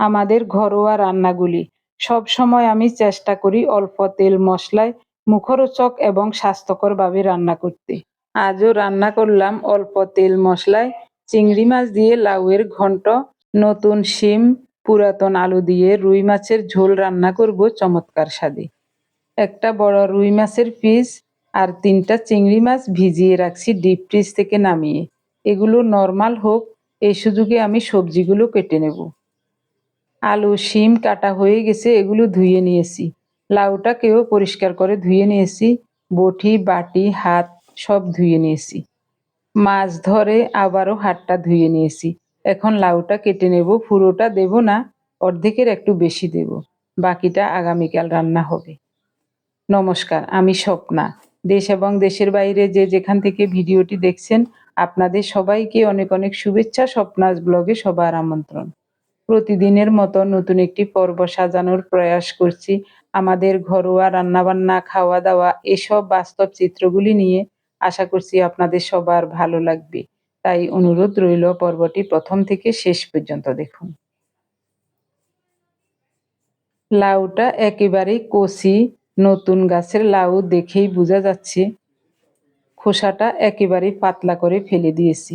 আমাদের ঘরোয়া রান্নাগুলি। সব সময় আমি চেষ্টা করি অল্প তেল মশলায় মুখরোচক এবং স্বাস্থ্যকরভাবে রান্না করতে। আজও রান্না করলাম অল্প তেল মশলায় চিংড়ি মাছ দিয়ে লাউয়ের ঘন্ট, নতুন শিম, পুরাতন আলু দিয়ে রুই মাছের ঝোল রান্না করব চমৎকার স্বাদে। একটা বড় রুই মাছের পিস আর তিনটা চিংড়ি মাছ ভিজিয়ে রাখছি ডিপ ফ্রিজ থেকে নামিয়ে। এগুলো নর্মাল হোক, এই সুযোগে আমি সবজিগুলো কেটে নেব। আলু, শিম কাটা হয়ে গেছে, এগুলো ধুয়ে নিয়েছি। লাউটাকেও পরিষ্কার করে ধুয়ে নিয়েছি। বটি, বাটি, হাত সব ধুয়ে নিয়েছি। মাছ ধরে আবারও হাতটা ধুয়ে নিয়েছি। এখন লাউটা কেটে নেব। পুরোটা দেব না, অর্ধেকের একটু বেশি দেব। বাকিটা আগামীকাল রান্না হবে। নমস্কার, আমি স্বপ্না। দেশ এবং দেশের বাইরে যে যেখান থেকে ভিডিওটি দেখছেন, আপনাদের সবাইকে অনেক অনেক শুভেচ্ছা। স্বপ্নাস ব্লগে সবার আমন্ত্রণ। প্রতিদিনের মতো নতুন একটি পর্ব সাজানোর প্রয়াস করছি। আমাদের ঘরোয়া রান্নাবান্না খাওয়া দাওয়া এসব বাস্তব চিত্রগুলি নিয়ে আশা করছি আপনাদের সবার ভালো লাগবে। তাই অনুরোধ রইল পর্বটি প্রথম থেকে শেষ পর্যন্ত দেখুন। লাউটা একেবারেই কষি নতুন গাছের লাউ দেখেই বোঝা যাচ্ছে। খোসাটা একেবারেই পাতলা করে ফেলে দিয়েছি।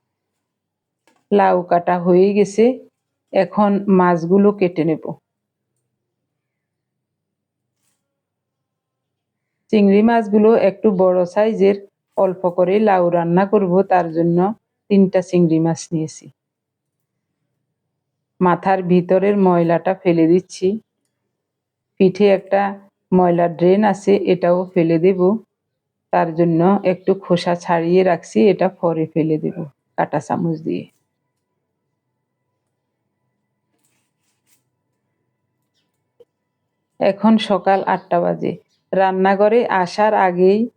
লাউ কাটা হয়ে গেছে, এখন মাছগুলো কেটে নেব। চিংড়ি মাছগুলো একটু বড় সাইজের, অল্প করে লাউ রান্না করব, তার জন্য তিনটা চিংড়ি মাছ নিয়েছি। মাথার ভিতরের ময়লাটা ফেলে দিচ্ছি। পিঠে একটা ময়লার ড্রেন আছে, এটাও ফেলে দেব। তার জন্য একটু খোসা ছাড়িয়ে রাখছি, এটা পরে ফেলে দেব কাটা চামচ দিয়ে। এখন সকাল আটটা বাজে। রান্নাঘরে আসার আগেই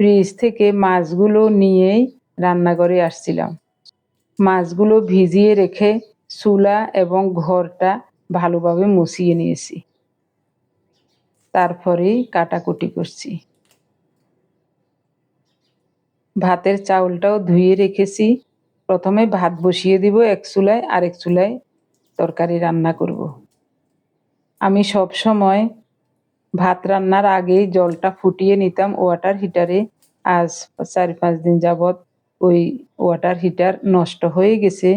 ফ্রিজ থেকে মাছগুলো নিয়েই রান্নাঘরে আসছিলাম। মাছগুলো ভিজিয়ে রেখে চুলা এবং ঘরটা ভালোভাবে মুছিয়ে নিয়েছি। তারপরেই কাটাকুটি করছি। ভাতের চাউলটাও ধুয়ে রেখেছি। প্রথমে ভাত বসিয়ে দিব এক চুলায়, আরেক চুলায় তরকারি রান্না করব। আমি সব সময় ভাত রান্নার আগেই জলটা ফুটিয়ে নিতাম ওয়াটার হিটারে আজ চার পাঁচ দিন যাবৎ ওই ওয়াটার হিটার নষ্ট হয়ে গেছে।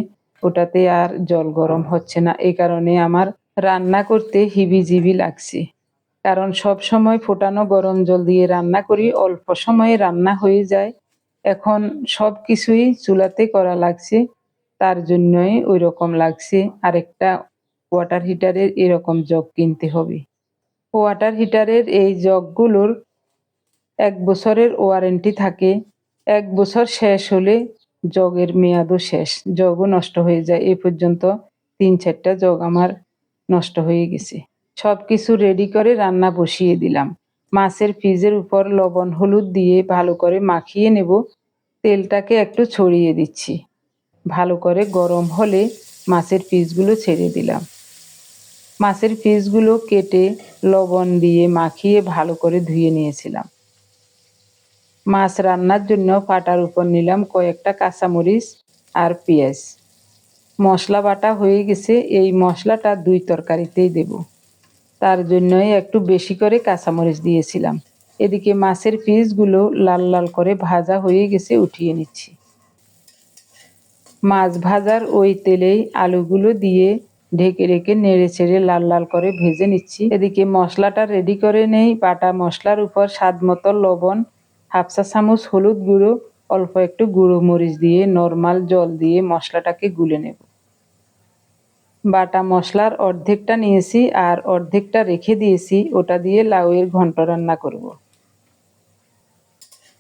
ওটাতে আর জল গরম হচ্ছে না। এই কারণে আমার রান্না করতে হিবিজিবি লাগছে। কারণ সব সময় ফোটানো গরম জল দিয়ে রান্না করি, অল্প সময়ে রান্না হয়ে যায়। এখন সব কিছুই চুলাতে করা লাগছে। তার জন্যই ওই রকম লাগছে। আরেকটা ওয়াটার হিটারের এরকম জগ কিনতে হবে। ওয়াটার হিটারের এই জগগুলোর এক বছরের ওয়ারেন্টি থাকে। এক বছর শেষ হলে জগের মেয়াদও শেষ। জগও নষ্ট হয়ে যায়। এ পর্যন্ত তিন চারটা জগ আমার নষ্ট হয়ে গেছে। সব কিছু রেডি করে রান্না বসিয়ে দিলাম। মাছের ফ্রিজের উপর লবণ, হলুদ দিয়ে ভালো করে মাখিয়ে নেব। তেলটাকে একটু ছড়িয়ে দিচ্ছি। ভালো করে গরম হলে মাছের পিসগুলো ছেড়ে দিলাম। মাছের পিসগুলো কেটে লবণ দিয়ে মাখিয়ে ভালো করে ধুয়ে নিয়েছিলাম। মাছ রান্নার জন্য পাটার উপর নিলাম কয়েকটা কাঁচামরিচ আর পেঁয়াজ। মশলা বাটা হয়ে গেছে, এই মশলাটা দুই তরকারিতেই দেব। তার জন্যই একটু বেশি করে কাঁচামরিচ দিয়েছিলাম। এদিকে মাছের পিসগুলো লাল লাল করে ভাজা হয়ে গেছে, উঠিয়ে নিচ্ছি। মাছ ভাজার ওই তেলেই আলুগুলো দিয়ে ঢেকে রেখে নেড়ে ছেড়ে লাল লাল করে ভেজে নিচ্ছি। এদিকে মশলাটা রেডি করে নেই। বাটা মশলার উপর স্বাদ মতো লবণ হাফসা চামচ হলুদ গুঁড়ো, অল্প একটু গুঁড়ো মরিচ দিয়ে নর্মাল জল দিয়ে মশলাটাকে গুলে নেব। বাটা মশলার অর্ধেকটা নিয়েছি আর অর্ধেকটা রেখে দিয়েছি। ওটা দিয়ে লাউয়ের ঘন্ট রান্না করব।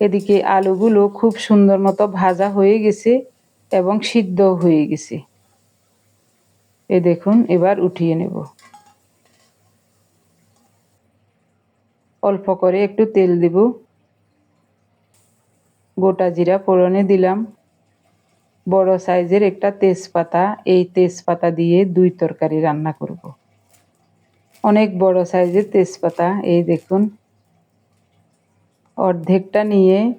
এদিকে আলুগুলো খুব সুন্দর মতো ভাজা হয়ে গেছে এবং সিদ্ধ হয়ে গেছে। এ দেখুন, এবার উঠিয়ে নেব। অল্প করে একটু তেল দেব। গোটা জিরা ফোড়নে দিলাম। বড় সাইজের একটা তেজপাতা, এই তেজপাতা দিয়ে দুই তরকারি রান্না করব। অনেক বড় সাইজের তেজপাতা, এই দেখুন। অর্ধেকটা নিয়ে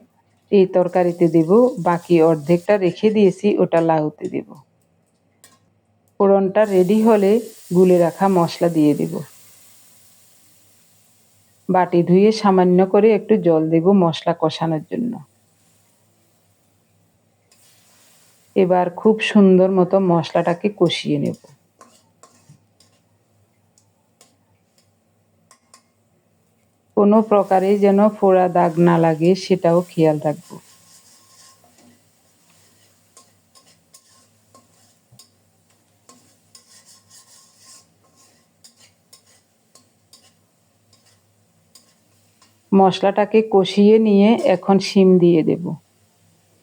এই তরকারিতে দেব, বাকি অর্ধেকটা রেখে দিয়েছি, ওটা লাউতে দেব। ফোড়নটা রেডি হলে গুলে রাখা মশলা দিয়ে দেব। বাটি ধুয়ে সামান্য করে একটু জল দেব মশলা কষানোর জন্য। এবার খুব সুন্দর মতো মশলাটাকে কষিয়ে নেব। কোনো প্রকারে যেন ফোড়া দাগ না লাগে সেটাও খেয়াল রাখব। মশলাটাকে কষিয়ে নিয়ে এখন শিম দিয়ে দেব।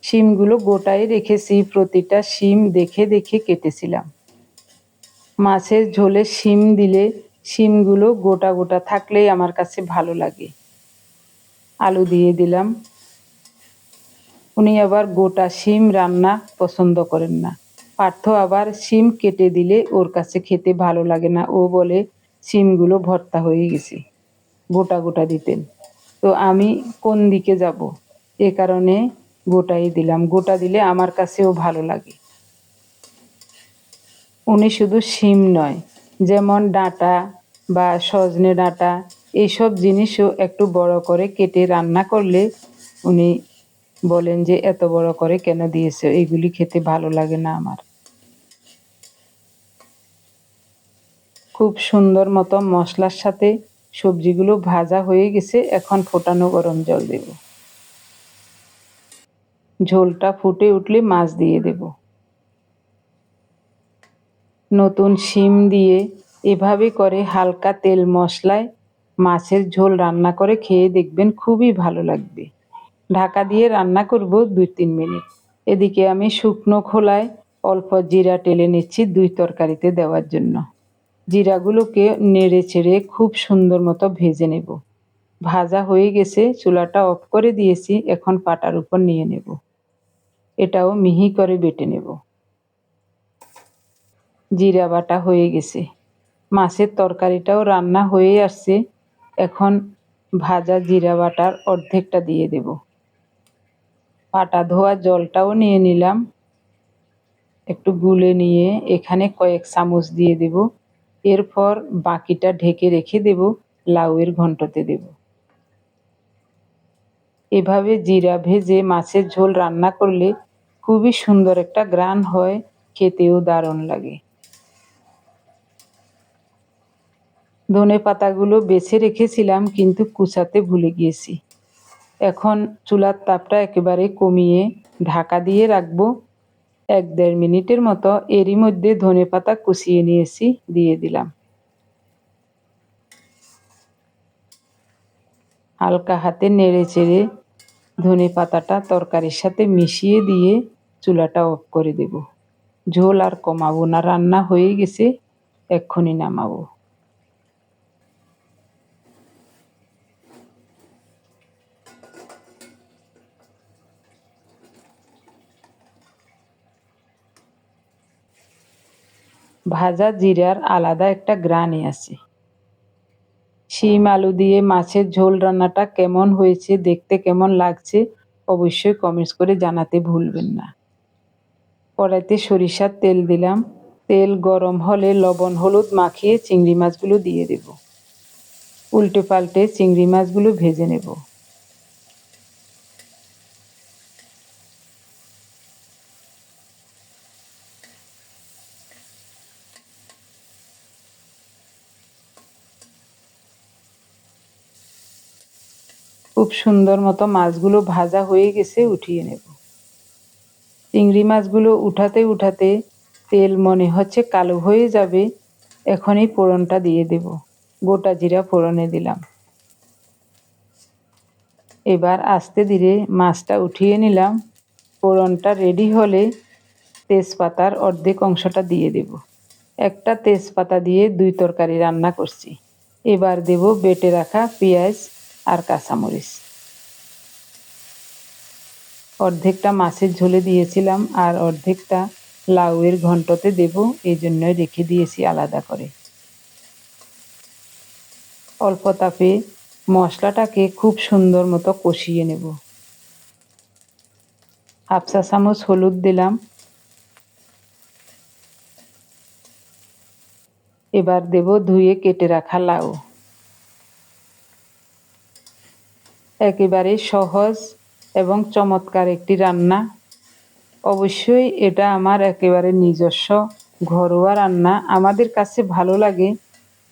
শিমগুলো গোটাই রেখেছি, প্রতিটা শিম দেখে দেখে কেটেছিলাম। মাছের ঝোলে শিম দিলে শিমগুলো গোটা গোটা থাকলেই আমার কাছে ভালো লাগে। আলু দিয়ে দিলাম। উনি আবার গোটা শিম রান্না পছন্দ করেন না। পার্থ আবার শিম কেটে দিলে ওর কাছে খেতে ভালো লাগে না। ও বলে, শিমগুলো ভর্তা হয়ে গেছে। গোটা গোটা দিতেন। তো আমি কোন দিকে যাব? এ কারণে গোটাই দিলাম। গোটা দিলে আমার কাছেও ভালো লাগে। উনি শুধু শিম নয়, যেমন ডাঁটা বা সজনে ডাঁটা এইসব জিনিসও একটু বড় করে কেটে রান্না করলে উনি বলেন যে, এত বড় করে কেন দিয়েছে? এগুলি খেতে ভালো লাগে না আমার। খুব সুন্দর মতো মশলার সাথে সবজিগুলো ভাজা হয়ে গেছে, এখন ফোটানো গরম জল দেব। ঝোলটা ফুটে উঠলে মাছ দিয়ে দেব। নতুন শিম দিয়ে এভাবে করে হালকা তেল মশলায় মাছের ঝোল রান্না করে খেয়ে দেখবেন খুবই ভালো লাগবে। ঢাকা দিয়ে রান্না করব দুই তিন মিনিট। এদিকে আমি শুকনো খোলায় অল্প জিরা টেলে নিচ্ছি দুই তরকারিতে দেওয়ার জন্য। জিরাগুলোকে নেড়ে চেড়ে খুব সুন্দর মতো ভেজে নেব। ভাজা হয়ে গেছে, চুলাটা অফ করে দিয়েছি, এখন পাটার উপর নিয়ে নেব। এটাও মিহি করে বেটে নেব। জিরা বাটা হয়ে গেছে। মাছের তরকারিটাও রান্না হয়ে আসছে। এখন ভাজা জিরা বাটার অর্ধেকটা দিয়ে দেব। পাটা ধোয়া জলটাও নিয়ে নিলাম। একটু গুলে নিয়ে এখানে কয়েক চামচ দিয়ে দেব। এরপর বাকিটা ঢেকে রেখে দেব, লাউয়ের ঘন্টতে দেব। এভাবে জিরা ভেজে মাছের ঝোল রান্না করলে খুবই সুন্দর একটা গ্রান হয়, খেতেও দারুণ লাগে। ধনে পাতাগুলো বেছে রেখেছিলাম, কিন্তু কুচাতে ভুলে গিয়েছি। এখন চুলার তাপটা একেবারে কমিয়ে ঢাকা দিয়ে রাখব। এক দেড় মিনিটের মতো এরই মধ্যে ধনে পাতা কুচিয়ে নিয়েছি দিয়ে দিলাম। হালকা হাতে নেড়ে চেড়ে ধনে পাতাটা তরকারির সাথে মিশিয়ে দিয়ে চুলাটা অফ করে দেব। ঝোল আর কমাবো না, রান্না হয়ে গেছে, এক্ষুনি নামাবো। ভাজা জিরার আলাদা একটা গ্রানি আছে। শিম আলু দিয়ে মাছের ঝোল রান্নাটা কেমন হয়েছে, দেখতে কেমন লাগছে, অবশ্যই কমেন্টস করে জানাতে ভুলবেন না। কড়াইতে সরিষার তেল দিলাম। তেল গরম হলে লবণ, হলুদ মাখিয়ে চিংড়ি মাছগুলো দিয়ে দেব। উল্টে পাল্টে চিংড়ি মাছগুলো ভেজে নেব। খুব সুন্দর মতো মাছগুলো ভাজা হয়ে গেছে, উঠিয়ে নেব। চিংড়ি মাছগুলো উঠাতে উঠাতে তেল মনে হচ্ছে কালো হয়ে যাবে, এখনই ফোড়নটা দিয়ে দেব। গোটা জিরা ফোড়নে দিলাম। এবার আস্তে ধীরে মাছটা উঠিয়ে নিলাম। ফোড়নটা রেডি হলে তেজপাতার অর্ধেক অংশটা দিয়ে দেব। একটা তেজপাতা দিয়ে দুই তরকারি রান্না করছি। এবার দেব বেটে রাখা পেঁয়াজ আর কাঁচামরিচ। অর্ধেকটা মাছের ঝোলে দিয়েছিলাম আর অর্ধেকটা লাউয়ের ঘন্টতে দেব, এই জন্যই রেখে দিয়েছি আলাদা করে। অল্প তাপে মশলাটাকে খুব সুন্দর মতো কষিয়ে নেব। হাফ চা চামচ হলুদ দিলাম। এবার দেব ধুয়ে কেটে রাখা লাউ। একেবারে সহজ এবং চমৎকার একটি রান্না। অবশ্যই এটা আমার একেবারে নিজস্ব ঘরোয়া রান্না। আমাদের কাছে ভালো লাগে,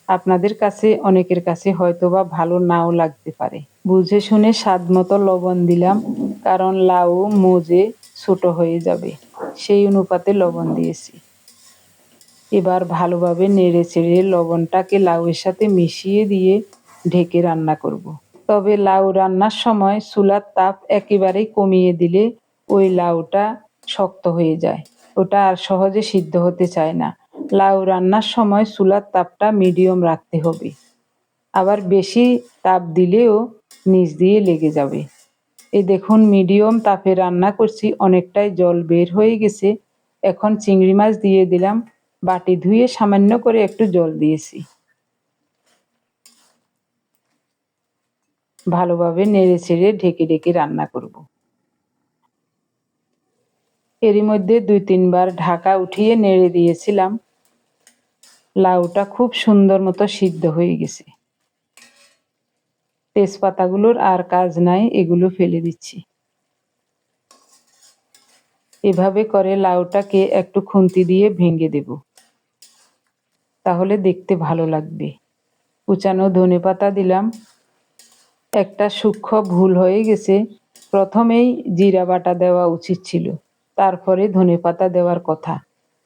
আপনাদের কাছে, অনেকের কাছে হয়তো বা ভালো নাও লাগতে পারে। বুঝে শুনে স্বাদ মতো লবণ দিলাম, কারণ লাউ, মজে ছোট হয়ে যাবে। সেই অনুপাতে লবণ দিয়েছি। এবার ভালোভাবে নেড়ে চেড়ে লবণটাকে লাউয়ের সাথে মিশিয়ে দিয়ে ঢেকে রান্না করব। তবে লাউ রান্নার সময় চুলার তাপ একেবারেই কমিয়ে দিলে ওই লাউটা শক্ত হয়ে যায়। ওটা আর সহজে সিদ্ধ হতে চায় না। লাউ রান্নার সময় চুলার তাপটা মিডিয়াম রাখতে হবে। আবার বেশি তাপ দিলেও নিচ দিয়ে লেগে যাবে। এ দেখুন, মিডিয়াম তাপে রান্না করছি, অনেকটাই জল বের হয়ে গেছে। এখন চিংড়ি মাছ দিয়ে দিলাম। বাটি ধুয়ে সামান্য করে একটু জল দিয়েছি। ভালোভাবে নেড়ে ছেড়ে ঢেকে ঢেকে রান্না করব। এরই মধ্যে দুই তিনবার ঢাকা উঠিয়ে নেড়ে দিয়েছিলাম। লাউটা খুব সুন্দর মতো সিদ্ধ হয়ে গেছে। তেজপাতাগুলোর আর কাজ নাই, এগুলো ফেলে দিচ্ছি। এভাবে করে লাউটাকে একটু খুন্তি দিয়ে ভেঙে দেব। তাহলে দেখতে ভালো লাগবে। কুচানো ধনে পাতা দিলাম। একটা সূক্ষ্ম ভুল হয়ে গেছে। প্রথমেই জিরা বাটা দেওয়া উচিত ছিল, তারপরে ধনে পাতা দেওয়ার কথা।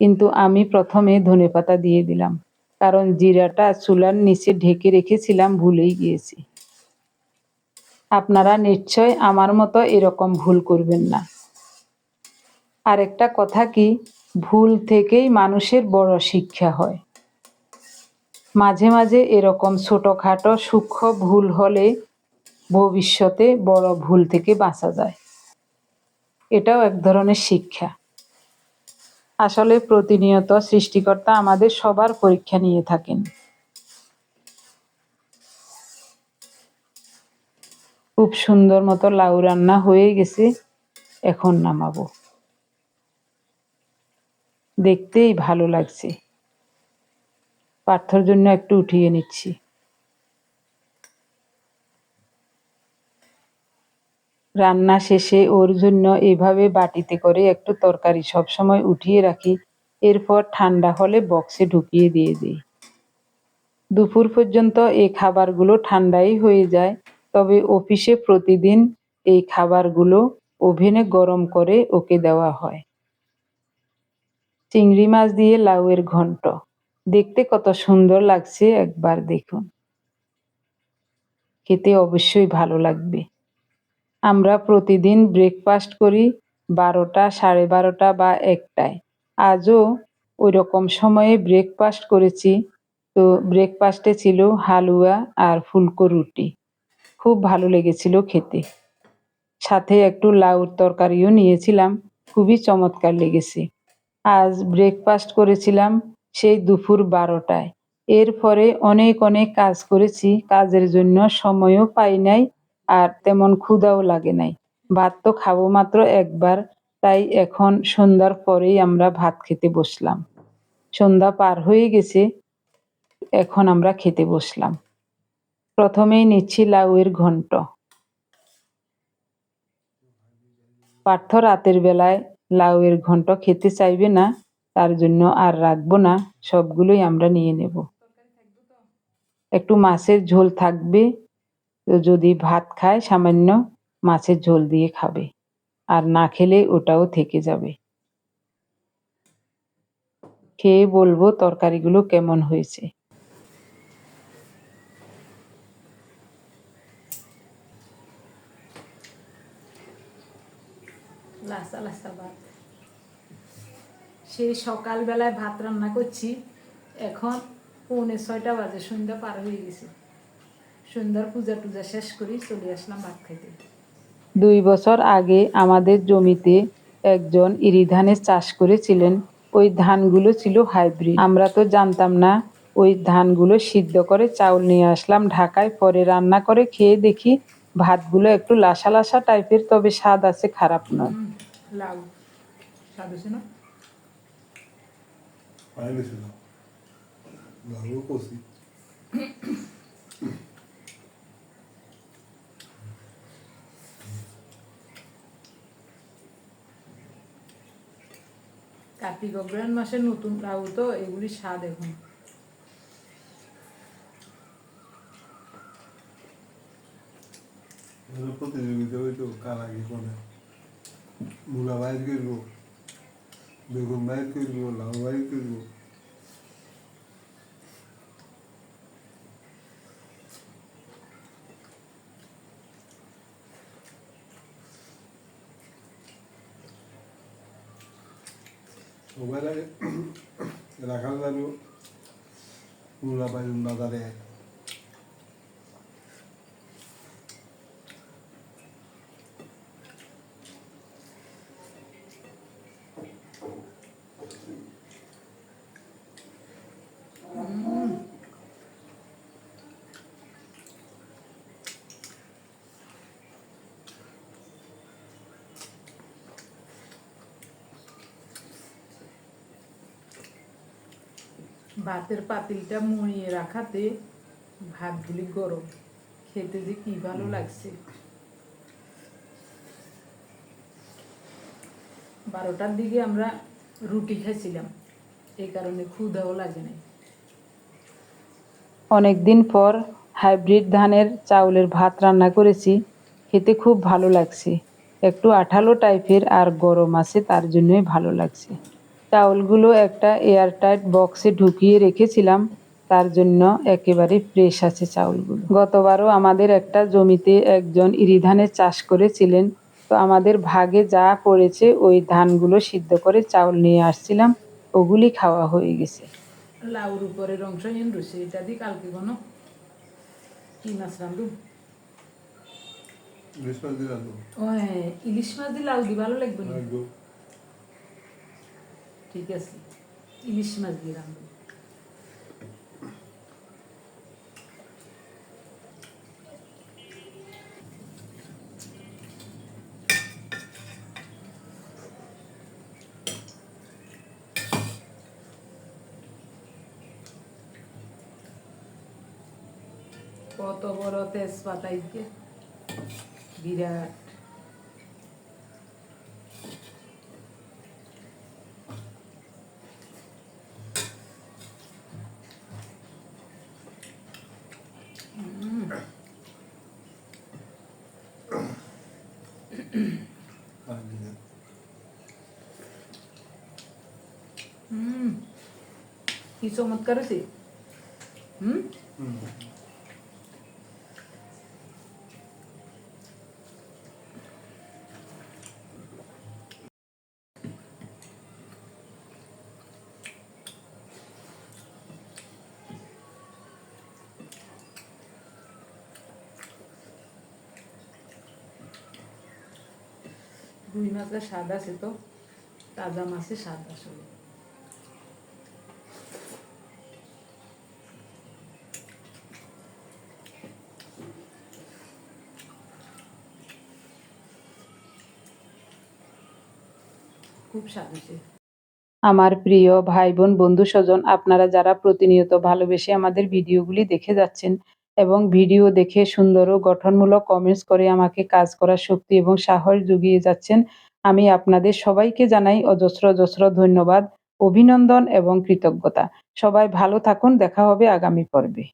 কিন্তু আমি প্রথমে ধনে পাতা দিয়ে দিলাম, কারণ জিরাটা চুলার নিচে ঢেকে রেখেছিলাম, ভুলেই গিয়েছি। আপনারা নিশ্চয় আমার মতো এরকম ভুল করবেন না। আরেকটা কথা কি, ভুল থেকেই মানুষের বড় শিক্ষা হয়। মাঝে মাঝে এরকম ছোটোখাটো সূক্ষ্ম ভুল হলে ভবিষ্যতে বড় ভুল থেকে বাঁচা যায়। এটাও এক ধরনের শিক্ষা। আসলে প্রতিনিয়ত সৃষ্টিকর্তা আমাদের সবার পরীক্ষা নিয়ে থাকেন। খুব সুন্দর মতো লাউ রান্না হয়ে গেছে, এখন নামাবো। দেখতেই ভালো লাগছে। পার্থর জন্য একটু উঠিয়ে নিচ্ছি। রান্না শেষে ওর জন্য এভাবে বাটিতে করে একটু তরকারি সবসময় উঠিয়ে রাখি, এরপর ঠান্ডা হলে বক্সে ঢুকিয়ে দিয়ে দিই। দুপুর পর্যন্ত এই খাবারগুলো ঠান্ডাই হয়ে যায়, তবে অফিসে প্রতিদিন এই খাবারগুলো ওভেনে গরম করে ওকে দেওয়া হয়। চিংড়ি মাছ দিয়ে লাউয়ের ঘন্ট, দেখতে কত সুন্দর লাগছে একবার দেখুন। খেতে অবশ্যই ভালো লাগবে। আমরা প্রতিদিন ব্রেকফাস্ট করি বারোটা, সাড়ে বারোটা বা একটায়। আজও ওই রকম সময়ে ব্রেকফাস্ট করেছি। তো ব্রেকফাস্টে ছিল হালুয়া আর ফুলকো রুটি। খুব ভালো লেগেছিল খেতে। সাথে একটু লাউর তরকারিও নিয়েছিলাম। খুবই চমৎকার লেগেছে। আজ ব্রেকফাস্ট করেছিলাম সেই দুপুর বারোটায়। এরপরে অনেক অনেক কাজ করেছি। কাজের জন্য সময়ও পাই নাই। আর তেমন ক্ষুধাও লাগে নাই। ভাত তো খাব মাত্র একবার, তাই এখন সন্ধ্যার পরেই আমরা ভাত খেতে বসলাম। সন্ধ্যা পার হয়ে গেছে, এখন আমরা খেতে বসলাম। প্রথমেই নিচ্ছি লাউয়ের ঘন্ট। পার্থ রাতের বেলায় লাউয়ের ঘন্ট খেতে চাইবে না, তার জন্য আর রাখব না, সবগুলোই আমরা নিয়ে নেব। একটু মাছের ঝোল থাকবে তো যদি ভাত খায়, সামান্য মাছের ঝোল দিয়ে খাবে। আর না খেলে ওটাও থেকে যাবে। খেয়ে বলব তরকারিগুলো কেমন হয়েছে। লাসা সেই সকালবেলায় ভাত রান্না করছি। এখন পৌনে ছয়টা বাজে, সন্ধ্যা পার হয়ে গেছে। সন্ধ্যার পূজা টুজা শেষ করি চলে আসলাম ভাত খাইতে। দুই বছর আগে আমাদের জমিতে একজন ইরি ধানের চাষ করেছিলেন ওই ধানগুলো ছিল হাইব্রিড। আমরা তো জানতাম না ওই ধানগুলো সিদ্ধ করে চাউল নিয়ে আসলাম ঢাকায় পরে রান্না করে খেয়ে দেখি ভাতগুলো একটু লাসা লাসা টাইপের তবে স্বাদ আছে খারাপ নয়। লাউ। স্বাদ হয়েছে না? কার্তিক অগ্রহায়ণ মাসের নতুন লাউ তো, এগুলি স্বাদ এখন। প্রতিযোগিতা হইতো, করে মূলা বাইর করব বেগুন বাইর করব লাউ বাইর করব সবাই লাগে রাখাল দাঁড়ো মূলা ভাতের পাতিলটা মুড়িয়ে রাখাতে ভাতগুলি গরম। খেতে যে কি ভালো লাগছে। বারোটার দিকে আমরা রুটি খাইছিলাম। এই কারণে ক্ষুধাও লাগে নাই। অনেক দিন পর হাইব্রিড ধানের চাউলের ভাত রান্না করেছি। খেতে খুব ভালো লাগছে। একটু আঠালো টাইপের আর গরম আছে তার জন্যই ভালো লাগছে। চাউলগুলো একটা এয়ারটাইট বক্সে ঢুকিয়ে রেখেছিলাম। তার জন্য একেবারে ফ্রেশ আছে চাউলগুলো। গতবারও আমাদের একটা জমিতে একজন ইরি ধানের চাষ করেছিলেন। তো আমাদের ভাগে যা পড়েছে ওই ধানগুলো সিদ্ধ করে চাউল নিয়ে আসছিলাম। ওগুলি খাওয়া হয়ে গেছে। লাউর উপরের অংশ এন রয়েছে এটা দিয়ে কালকে কোনো কি মাছ রান্ধু হ্যাঁ ইলিশ মাছ দিয়ে লাউ দিয়ে ভালো লাগবে না? ঠিক আছে ইলিশ মাছ দিয়ে রান্ধু কত বড় তেজপাতা ইকে বিরাট আর দিন হুম কি চমৎকার হয়েছে মাছের স্বাদ আছে তো? তাজা মাছের স্বাদ আসলে। আমার প্রিয় ভাই বোন বন্ধু স্বজন, আপনারা যারা প্রতিনিয়ত ভালোবেসে আমাদের ভিডিওগুলি দেখে যাচ্ছেন এবং ভিডিও দেখে সুন্দর ও গঠনমূলক কমেন্টস করে আমাকে কাজ করার শক্তি এবং সাহস জুগিয়ে যাচ্ছেন আমি আপনাদের সবাইকে জানাই অজস্র অজস্র ধন্যবাদ, অভিনন্দন এবং কৃতজ্ঞতা। সবাই ভালো থাকুন, দেখা হবে আগামী পর্বে।